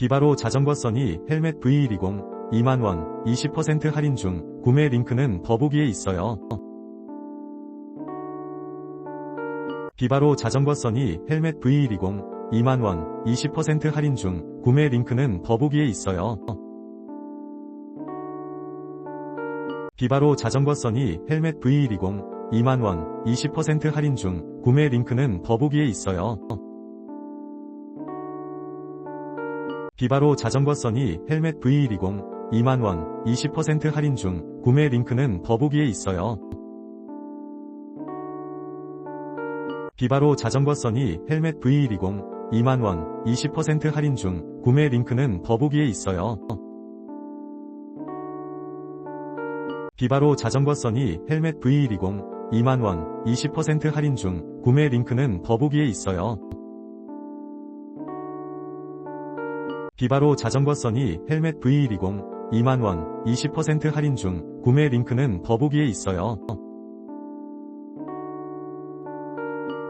비바로 자전거 써니 헬멧 V120 2만원 20% 할인 중 구매 링크는 더보기에 있어요. 비바로 자전거 써니 헬멧 V120 2만원 20% 할인 중 구매 링크는 더보기에 있어요. 비바로 자전거 써니 헬멧 V120 2만원 20% 할인 중 구매 링크는 더보기에 있어요. 비바로 자전거 써니 헬멧 V120 2만원 20% 할인 중 구매 링크는 더보기에 있어요. 비바로 자전거 써니 헬멧 V120 2만원 20% 할인 중 구매 링크는 더보기에 있어요. 비바로 자전거 써니 헬멧 V120 2만원 20% 할인 중 구매 링크는 더보기에 있어요. 비바로 자전거 써니 헬멧 V120 2만원 20% 할인 중 구매 링크는 더보기에 있어요.